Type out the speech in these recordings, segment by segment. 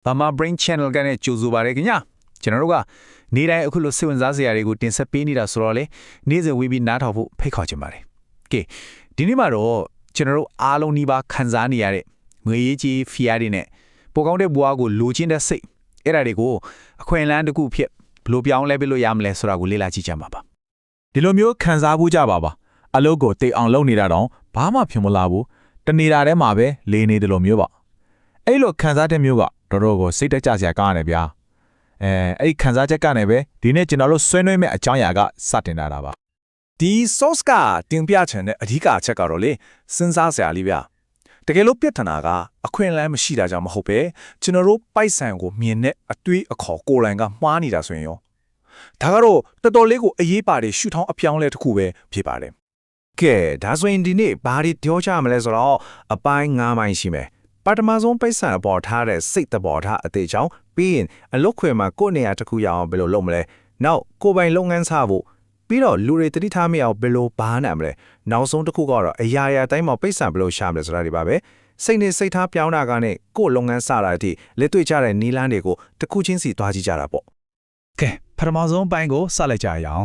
။ဘာမာ Brain Channel ကနေကြိုဆိုပါရခင်ဗျာ။ကျွန်တော်တို့ကနေတိုင်းအခုလိုစိတ်ဝင်စားစရာတွေကိုတင်ဆက်ပေးနေတာဆိုတော့လေနေ့စဉ်ဝေးပြီးနားထောင်ဖို့ဖိတ်ခေါ်ချင်ပါတယ်။ကဲဒီနေ့မှာတော့ကျွန်တော်တို့အားလုံးနှီးပါခံစားနေရတဲ့ငွေရေးကြီးဖီယာတွေနဲ့ပိုကောင်းတဲ့ဘဝကိုလိုချင်တဲ့စိတ်အဲ့ဒါတွေကိုအခွင့်အလမ်းတစ်ခုဖြစ်ဘယ်လိုပြောင်းလဲပေးလို့ရမလဲဆိုတာကိုလေ့လာကြည့်ကြမှာပါဒီလိုမျိုးခံစားဖို့ကြပါပါအလုပ်ကိုတိတ်အောင်လုပ်နေတာတော့ဘာမှဖြစ်မလာဘူးတနေတာထဲမှာပဲလေနေတယ်လို့မျိုးပါအဲ့လိုခံစားတဲ့မျိုးက တော်တော်ကိုစိတ်တက်ကြစရာကောင်းရတယ်ဗျာအဲအဲ့ဒီခံစားချက်ကနေပဲဒီနေ့ကျွန်တော်တို့ဆွေးနွေးမဲ့အကြောင်းအရာကစတင်လာတာပါဒီ source ကတင်ပြချင်တဲ့အဓိကအချက်ကတော့လေစဉ်းစားစရာလေးဗျတကယ်လို့ပြဿနာကအခွင့်အလမ်းမရှိတာကြောင့်မဟုတ်ပဲကျွန်တော်တို့ပိုက်ဆံကိုမြင်တဲ့အတွေးအခေါ်ကိုယ်တိုင်ကမှားနေတာဆိုရင်ရောဒါကတော့တော်တော်လေးကိုအရေးပါတယ်ရှုထောင်းအပြောင်းလဲတစ်ခုပဲဖြစ်ပါတယ်ကဲဒါဆိုရင်ဒီနေ့ဘာတွေပြောကြမလဲဆိုတော့အပိုင်း၅ပိုင်းရှိမယ် ပထမဆုံးပိတ်ဆံအပေါ်ထားတဲ့စိတ်တဘောထားအသေးချောင်းပြီးရင်အလုတ်ခွေမှာကိုယ့်နေရာတစ်ခုရအောင်ဘယ်လိုလုပ်မလဲနောက်ကိုယ်ပိုင်လုပ်ငန်းစဖို့ပြီးတော့လူတွေတတိထားမိအောင်ဘယ်လိုဘားနိုင်မလဲနောက်ဆုံးတစ်ခုကတော့အရာရာတိုင်းမှာပိတ်ဆံဘယ်လိုရှာမလဲဆိုတာဒီပါပဲစိတ်နဲ့စိတ်ထားပြောင်းတာကနဲ့ကိုယ့်လုပ်ငန်းစတာအထိလက်တွေ့ကြတဲ့နီးလန်းတွေကိုတစ်ခုချင်းစီသွားကြည့်ကြတာပေါ့ကဲပထမဆုံးပိုင်းကိုစလိုက်ကြရအောင်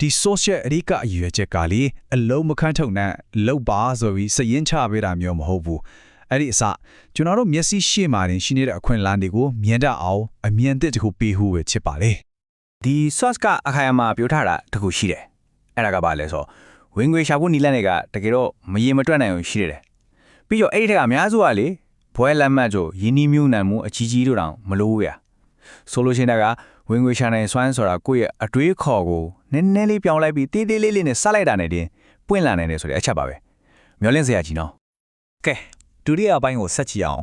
ဒီ social အဓိကအရွယ်ချက်ကလေအလုံးမခန့်ထုတ်နဲ့လောက်ပါဆိုပြီးစရင်ချပေးတာမျိုးမဟုတ်ဘူး အဲ့ဒီအစကျွန်တော်တို့မျက်စိရှေ့မှာတင်ရှိနေတဲ့အခွင့်အလမ်းတွေကိုမြင်တတ်အောင်အမြင်သစ်တစ်ခုပေးဟုပဲချစ်ပါလေဒီ source ကအခါရမှာပြောထားတာတခုရှိတယ်အဲ့ဒါကဘာလဲဆိုတော့ဝင်ငွေရှာဖို့နီလန်းတွေကတကယ်တော့မရေမတွက်နိုင်အောင်ရှိတယ်ပြီးတော့အဲ့ဒီထက်ကအများစုကလေဘွဲလက်မှတ်ဆိုယင်းနီးမျိုးနံမှုအကြီးကြီးတို့တောင်မလို့ရဆိုလို့ရှိရင်ကဝင်ငွေရှာနိုင်စွမ်းဆိုတာကိုယ့်ရဲ့အတွေးခေါ်ကိုနည်းနည်းလေးပြောင်းလိုက်ပြီးတေးသေးလေးလေးနဲ့စလိုက်တာနဲ့တင်ပွင့်လာနိုင်တယ်ဆိုတဲ့အချက်ပါပဲမျောလင့်စရာကြီးနော်ကဲ ဒုတိယပိုင်းကိုဆက်ကြည့်အောင်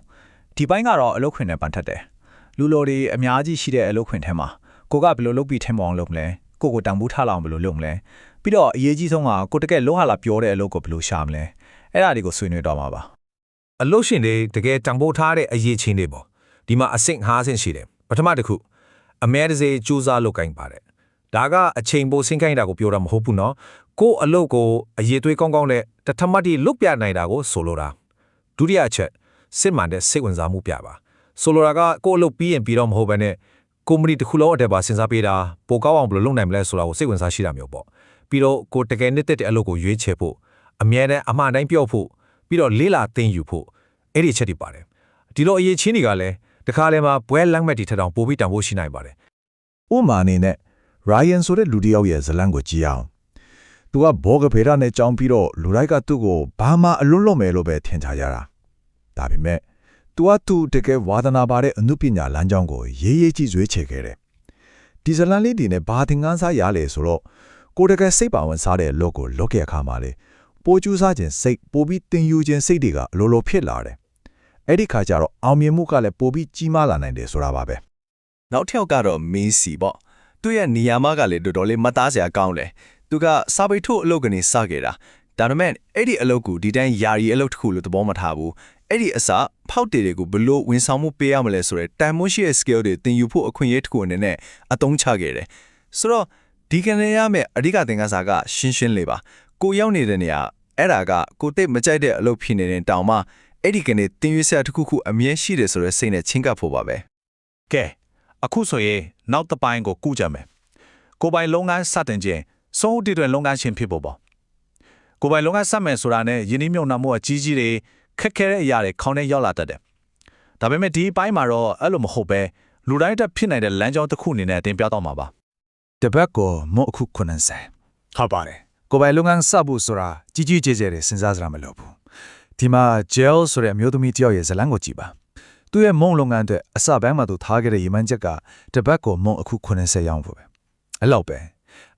ဒီပိုင်းကတော့အလုတ်ခွင်နဲ့ပန်ထက်တယ်လူလိုတွေအများကြီးရှိတဲ့အလုတ်ခွင်ထဲမှာကိုကဘယ်လိုလုပ်ပြီးထင်မအောင်လုပ်မလဲကိုကိုတန်ဖိုးထားအောင်ဘယ်လိုလုပ်မလဲပြီးတော့အရေးကြီးဆုံးကကိုတကယ်လောဟာလာပြောတဲ့အလုတ်ကိုဘယ်လိုရှာမလဲအဲ့ဒါတွေကိုဆွေးနွေးတော့မှာပါအလုတ်ရှင်တွေတကယ်တန်ဖိုးထားတဲ့အရေးချင်းတွေပေါ့ဒီမှာအဆင့်၅ဆင့်ရှိတယ်ပထမတစ်ခုအမဲတစေစူးစမ်းလုပ်ကိုင်းပါတယ်ဒါကအချိန်ပိုဆင်းခိုင်းတာကိုပြောတာမဟုတ်ဘူးနော်ကို့အလုတ်ကိုအရေးသွေးကောင်းကောင်းနဲ့တထမတ်တီလွတ်ပြနိုင်တာကိုဆိုလိုတာ ဒုတိယအချက်စစ်မှန်တဲ့စိတ်ဝင်စားမှုပြပါဆိုလိုတာကကို့အလုပ်ပြီးရင်ပြီးတော့မဟုတ်ဘဲနဲ့ကုမ္ပဏီတစ်ခုလုံးအတက်ပါစဉ်းစားပေးတာပိုကောင်းအောင်ဘယ်လိုလုပ်နိုင်မလဲဆိုတာကိုစိတ်ဝင်စားရှိတာမျိုးပေါ့ပြီးတော့ကိုတကယ်နှစ်သက်တဲ့အလုပ်ကိုရွေးချယ်ဖို့အမြဲတမ်းအမှန်တိုင်းပြောဖို့ပြီးတော့လေးလာသိမ့်ယူဖို့အဲ့ဒီအချက်တွေပါတယ်ဒီလိုအရေးချင်းတွေကလည်းတခါလဲမှာပွဲလမ်းမဲ့တီထက်တောင်ပိုပြီးတန်ဖို့ရှိနိုင်ပါတယ်ဥမာအနေနဲ့ Ryan ဆိုတဲ့လူတစ်ယောက်ရဲ့ဇလံကိုကြည့်အောင် သူကဘောကဖေရနဲ့ကြောင်းပြီးတော့လူတိုင်းကသူ့ကိုဘာမှအလွတ်လွတ်မယ်လို့ပဲထင်ကြရတာဒါပေမဲ့သူကသူတကယ်ဝါသနာပါတဲ့အမှုပညာလမ်းကြောင်းကိုရေးရေးကြည့်ရွေးချယ်ခဲ့တယ်ဒီဇလံလေးဒီနဲ့ဘာသင်ခန်းစားရလဲဆိုတော့ကိုတကယ်စိတ်ပါဝင်စားတဲ့အလုပ်ကိုလုပ်ခဲ့အခါမှာလေပိုကျူးစားခြင်းစိတ်ပိုပြီးတင်ယူခြင်းစိတ်တွေကအလိုလိုဖြစ်လာတယ်အဲ့ဒီခါကျတော့အောင်မြင်မှုကလည်းပိုပြီးကြီးမားလာနိုင်တယ်ဆိုတာပါပဲနောက်တစ်ယောက်ကတော့မင်းစီပေါ့သူ့ရဲ့နေရာမကလည်းတော်တော်လေးမသားစရာကောင်းတယ် သူကစာပေထုတ်အလုပ်ကနေစခဲ့တာဒါပေမဲ့အဲ့ဒီအလုပ်ကိုဒီတိုင်းယာရီအလုပ်တစ်ခုလို့သဘောမထားဘူးအဲ့ဒီအစဖောက်တေတွေကိုဘလို့ဝန်ဆောင်မှုပေးရမလဲဆိုတဲ့တန်မိုးရှိရဲ့ skill တွေသင်ယူဖို့အခွင့်အရေးတစ်ခုအနေနဲ့အသုံးချခဲ့တယ်ဆိုတော့ဒီကနေရမယ့်အဓိကသင်ခန်းစာကရှင်းရှင်းလေးပါကိုရောက်နေတဲ့နေရာအဲ့ဒါကကိုတိတ်မကြိုက်တဲ့အလုပ်ဖြစ်နေတဲ့တောင်မှအဲ့ဒီကနေသင်ယူဆရာတစ်ခုခုအမြဲရှိတယ်ဆိုတဲ့စိတ်နဲ့ချင်းကပ်ဖို့ပါပဲကဲအခုဆိုရင်နောက်တစ်ပိုင်းကိုကုကြမယ်ကိုယ်ပိုင်လုပ်ငန်းစတင်ခြင်း စုံဦးတည်တွင်လုပ်ငန်းရှင်ဖြစ်ဖို့ပေါ့ကိုယ်ပိုင်လုပ်ငန်းစမယ်ဆိုတာနဲ့ယင်းနှိမ့်မြုံနှံမှုအကြီးကြီးတွေခက်ခဲတဲ့အရာတွေခေါင်းထဲရောက်လာတတ်တယ်ဒါပေမဲ့ဒီအပိုင်းမှာတော့အဲ့လိုမဟုတ်ပဲလူတိုင်းတက်ဖြစ်နိုင်တဲ့လမ်းကြောင်းတစ်ခုအနေနဲ့တင်ပြတော့မှာပါတပတ်ကိုမော့အခု90ဟုတ်ပါတယ်ကိုယ်ပိုင်လုပ်ငန်းစဖို့ဆိုတာကြီးကြီးကျယ်ကျယ်တွေစဉ်းစားစရာမလိုဘူးဒီမှာ gel ဆိုတဲ့အမျိုးသမီးတယောက်ရဲ့ဇလံကိုကြည့်ပါသူ့ရဲ့မုံလုပ်ငန်းအတွက်အစပိုင်းမှာသူထားခဲ့တဲ့ရည်မှန်းချက်ကတပတ်ကိုမုံအခု90ရောင်းဖို့ပဲအဲ့လောက်ပဲ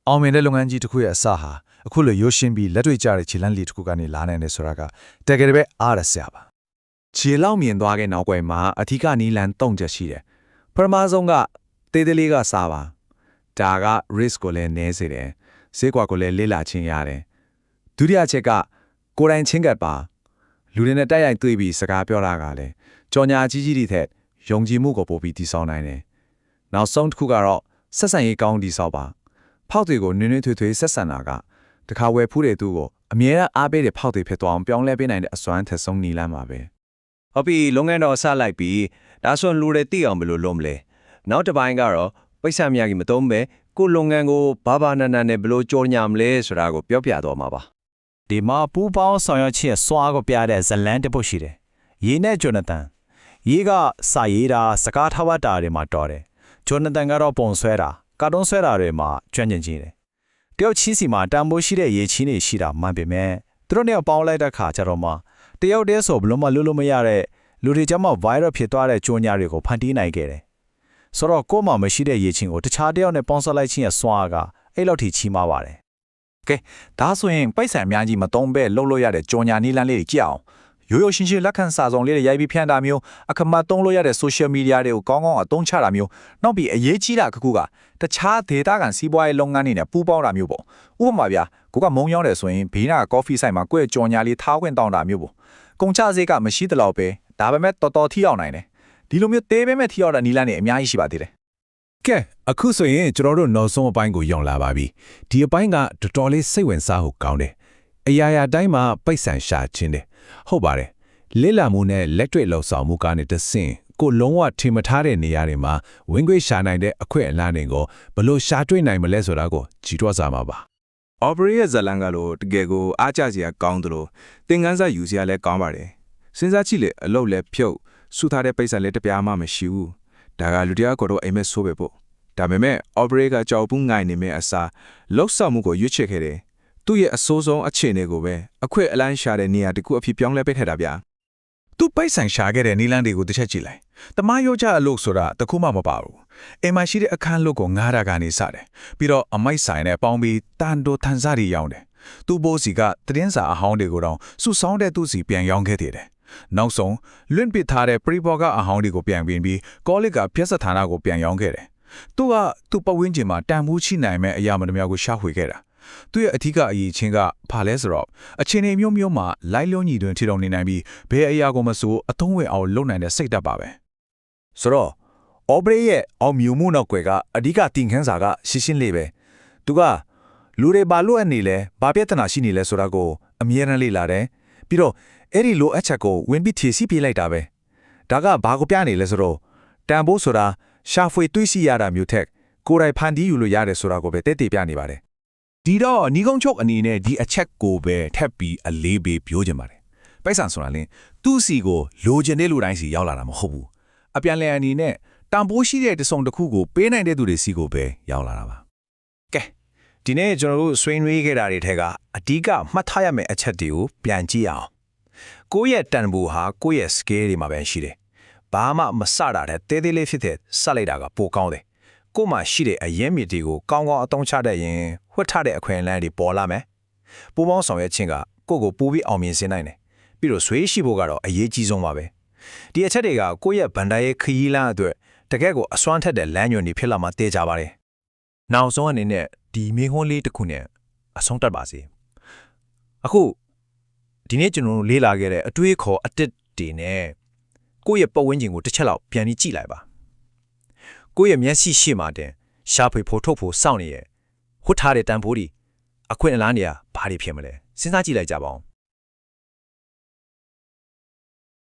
အောင်မြင်တဲ့လုပ်ငန်းကြီးတစ်ခုရဲ့အစဟာအခုလိုရိုးရှင်းပြီးလက်တွေ့ကျတဲ့ခြေလမ်းလေးတစ်ခုကနေလာနိုင်တယ်ဆိုတာကတကယ်တည်းပဲအားရစရာပါခြေလောက်မြင်သွားတဲ့နောက်ွယ်မှာအထီးကနီလန်တုံချက်ရှိတယ်ပထမဆုံးကတေးသေးလေးကစားပါဒါက risk ကိုလည်းနည်းစေတယ်ဈေးကွက်ကိုလည်းလေ့လာချင်းရတယ်ဒုတိယချက်ကကိုယ်တိုင်ချင်းကပ်ပါလူတွေနဲ့တိုက်ရိုက်တွေ့ပြီးစကားပြောတာကလည်းကြော်ညာကြီးကြီးတွေထက်ယုံကြည်မှုကိုပို့ပြီးတည်ဆောက်နိုင်တယ်နောက်ဆုံးတစ်ခုကတော့ဆက်ဆံရေးကောင်းတည်ဆောက်ပါ ဖောက်တွေကိုနွေ့နွေ့ထွေးထွေးဆက်ဆံတာကတခါဝယ်ဖူးတဲ့သူကိုအမြဲတမ်းအားပေးတဲ့ဖောက်တွေဖြစ်သွားအောင်ပြောင်းလဲပေးနိုင်တဲ့အစွမ်းထက်ဆုံးနီလမ်းပါပဲဟုတ်ပြီလုပ်ငန်းတော့ဆလိုက်ပြီးဒါဆိုရင်လူတွေသိအောင်ဘယ်လိုလုပ်မလဲနောက်တစ်ပိုင်းကတော့ပိတ်ဆက်များကြီးမသုံးပဲကိုယ့်လုပ်ငန်းကိုဘာဘာနာနာနဲ့ဘယ်လိုကြော်ညာမလဲဆိုတာကိုပြောပြတော့မှာပါဒီမှာပူပေါင်းဆောင်ရွက်ခြင်းစွာကိုပြတဲ့ဇလန်တစ်ပုတ်ရှိတယ်။ရေးနဲ့ဂျိုနသန်ရေးကစာရေးတာစကားထဝတ်တာတွေမှာတော်တယ်။ဂျိုနသန်ကတော့ပုံဆွဲတာ ကာတွန်းဆွဲတာတွေမှာကျွမ်းကျင်ကြီးတယ်။တယောက်ချင်းစီမှာတန်ဖိုးရှိတဲ့ရေးချင်းတွေရှိတာမှန်ပေမဲ့သူတို့နဲ့ပေါင်းလိုက်တဲ့ခါကျတော့မှတယောက်တည်းဆိုဘလို့မှလွတ်လို့မရတဲ့လူတွေကြမှာ viral ဖြစ်သွားတဲ့ကြိုးညာတွေကိုဖန်တီးနိုင်ခဲ့တယ်။ဆိုတော့ကိုယ်မှမရှိတဲ့ရေးချင်းကိုတခြားတယောက်နဲ့ပေါင်းစပ်လိုက်ခြင်းရဲ့စွမ်းအားကအဲ့လောက်ထိချီးမားပါတယ်ကဲဒါဆိုရင်ပိုက်ဆံအများကြီးမသုံးပဲလှုပ်လို့ရတဲ့ကြော်ညာနီးလန်းလေးတွေကြည့်အောင် ရိုးရိုးရှင်းရှင်းလက်ခံစာဆောင်လေးတွေရိုက်ပြီးဖြန့်တာမျိုးအခမတ်သုံးလို့ရတဲ့ social media တွေကိုကောင်းကောင်းအသုံးချတာမျိုးနောက်ပြီးအရေးကြီးတာကခုကတခြားဒေတာကန်စီးပွားရေးလုပ်ငန်းတွေနဲ့ပူးပေါင်းတာမျိုးပေါ့ဥပမာဗျာကိုကမုံရောက်တယ်ဆိုရင်ဘေးနာကော်ဖီဆိုင်မှာကိုယ့်ရဲ့ကြော်ညာလေးထားခွင့်တောင်းတာမျိုးပေါ့ကုန်ချစေးကမရှိတလောက်ပဲဒါပေမဲ့တော်တော်ထိရောက်နိုင်တယ်ဒီလိုမျိုးသေးပဲမဲ့ထိရောက်တဲ့နီးလန်းတွေအများကြီးရှိပါသေးတယ်ကဲအခုဆိုရင်ကျွန်တော်တို့နောက်ဆုံးအပိုင်းကိုရောက်လာပါပြီဒီအပိုင်းကတော်တော်လေးစိတ်ဝင်စားဖို့ကောင်းတယ် အရာရာတိုင်းမှာပိတ်ဆန်ရှာခြင်းတယ်ဟုတ်ပါတယ်လစ်လာမှုနဲ့လက်တွေ့လှုပ်ဆောင်မှုကနေတဆင့်ကိုလုံးဝထင်မထားတဲ့နေရာတွေမှာဝင်ခွေရှာနိုင်တဲ့အခွင့်အလမ်းတွေကိုဘယ်လို့ရှာတွေ့နိုင်မလဲဆိုတာကိုကြည့်တော့စားမှာပါ Aubrey ရဲ့ဇာတ်လမ်းကလို့တကယ်ကိုအားကျစရာကောင်းသလိုသင်ခန်းစာယူစရာလည်းကောင်းပါတယ်စဉ်းစားကြည့်လေအလုပ်လည်းဖြုတ်စုထားတဲ့ပိတ်စံလည်းတစ်ပြားမှမရှိဘူးဒါကလူတရားကတော့အိမ်မက်ဆိုးပဲပေါ့ဒါပေမဲ့ Aubrey ကကြောက်ပူးငိုင်နေမဲ့အစားလောက်ဆောက်မှုကိုရွေးချယ်ခဲ့တယ် သူ့ရဲ့အဆိုးဆုံးအခြေအနေကိုပဲအခွင့်အလန်းရှာတဲ့နေရာတစ်ခုအဖြစ်ပြောင်းလဲပေးခဲ့တာဗျာသူပိုက်ဆံရှာခဲ့တဲ့နီလန်းတွေကိုတစ်ချက်ကြည့်လိုက်။တမယောကြအလုပ်ဆိုတာတခုမှမပါဘူး။အိမ်မှာရှိတဲ့အခန်းလုပ်ကိုငားတာကနေစတယ်။ပြီးတော့အမိုက်ဆိုင်နဲ့ပေါင်းပြီးတန်တိုထန်စားတွေရောင်းတယ်။သူ့ဘိုးစီကသတင်းစာအဟောင်းတွေကိုတော့စုဆောင်းတဲ့သူ့စီပြန်ရောင်းခဲ့သေးတယ်။နောက်ဆုံးလွင့်ပစ်ထားတဲ့ပရိဘောကအဟောင်းတွေကိုပြန်ပြင်ပြီးကောလစ်ကပြက်စက်ဌာနကိုပြန်ရောင်းခဲ့တယ်။သူကသူ့ပတ်ဝန်းကျင်မှာတန်ဖိုးချိနိုင်မဲ့အရာမတများကိုရှာဖွေခဲ့တာ။ သူ့ရဲ့အထူးအရေးချင်းကဘာလဲဆိုတော့အချင်းအမျိုးမျိုးမှာလိုက်လုံးညီတွင်ထီတော်နေနိုင်ပြီးဘယ်အရာကိုမဆိုအသုံးဝင်အောင်လုပ်နိုင်တဲ့စိတ်ဓာတ်ပါပဲဆိုတော့ Aubrey ရဲ့အောင်မြင်မှုနောက်ွယ်ကအဓိကတင်ခန်းစာကရှင်းရှင်းလေးပဲသူကလူတွေဘာလို့အနေလဲဘာပြဿနာရှိနေလဲဆိုတာကိုအမြဲတမ်းလေ့လာတယ်ပြီးတော့အဲ့ဒီလိုအချက်ကိုဝင်ပြီးဖြည့်ဆည်းပြလိုက်တာပဲဒါကဘာကိုပြနေလဲဆိုတော့တန်ဖိုးဆိုတာရှာဖွေတွေးစီရတာမျိုးထက်ကိုယ်တိုင်ဖန်တီးယူလို့ရတယ်ဆိုတာကိုပဲတည်တည်ပြနေပါတယ် ဒီတော့ညီကုန်းချုပ်အနေနဲ့ဒီအချက်ကိုပဲထပ်ပြီးအလေးပေးပြောချင်ပါတယ်ပိုက်ဆံဆိုတာလင်းသူ့စီကိုလိုချင်တဲ့လူတိုင်းစီရောက်လာတာမဟုတ်ဘူးအပြန်လည်အနေနဲ့တန်ဖိုးရှိတဲ့တစုံတစ်ခုကိုပေးနိုင်တဲ့သူတွေစီကိုပဲရောက်လာတာပါကဲဒီနေ့ကျွန်တော်တို့ဆွေးနွေးခဲ့တာတွေထက်ကအဓိကမှတ်ထားရမယ့်အချက်တွေကိုပြန်ကြည့်အောင်ကိုယ့်ရဲ့တန်ဖိုးဟာကိုယ့်ရဲ့ scale တွေမှာပဲရှိတယ်ဘာမှမစတာတဲ့တဲသေးလေးဖြစ်တဲ့စလိုက်တာကပိုကောင်းတယ်ကို့မှာရှိတဲ့အရင်မြစ်တွေကိုကောင်းကောင်းအသုံးချတတ်ရင် ဝှက်ထတဲ့အခွင့်အလမ်းတွေပေါ်လာမယ်ပူပေါင်းဆောင်ရွက်ခြင်းကကိုယ့်ကိုပူပြီးအောင်မြင်စေနိုင်တယ်ပြီးတော့ဆွေးရှိဖို့ကတော့အရေးကြီးဆုံးပါပဲဒီအချက်တွေကကိုယ့်ရဲ့ဗန်ဒိုင်ရဲ့ခရီးလမ်းအတွက်တကယ့်ကိုအစွမ်းထက်တဲ့လမ်းညွန်တွေဖြစ်လာမှတေးကြပါတယ်နောက်ဆုံးအနေနဲ့ဒီမေခွန်းလေးတစ်ခုနဲ့အဆုံးတတ်ပါစေအခုဒီနေ့ကျွန်တော်တို့လေ့လာခဲ့တဲ့အတွေးခေါ်အတစ်တွေနဲ့ကိုယ့်ရဲ့ပတ်ဝန်းကျင်ကိုတစ်ချက်လောက်ပြန်ပြီးကြည့်လိုက်ပါကိုယ့်ရဲ့မျက်စိရှေ့မှာတင်ရှာဖွေဖို့ထုတ်ဖို့စောင့်နေရဲ့ ဟွတ်ထားတဲ့တန်ဖိုးတွေအခွင့်အလမ်းတွေကဘာတွေဖြစ်မလဲစဉ်းစားကြည့်လိုက်ကြပါဦး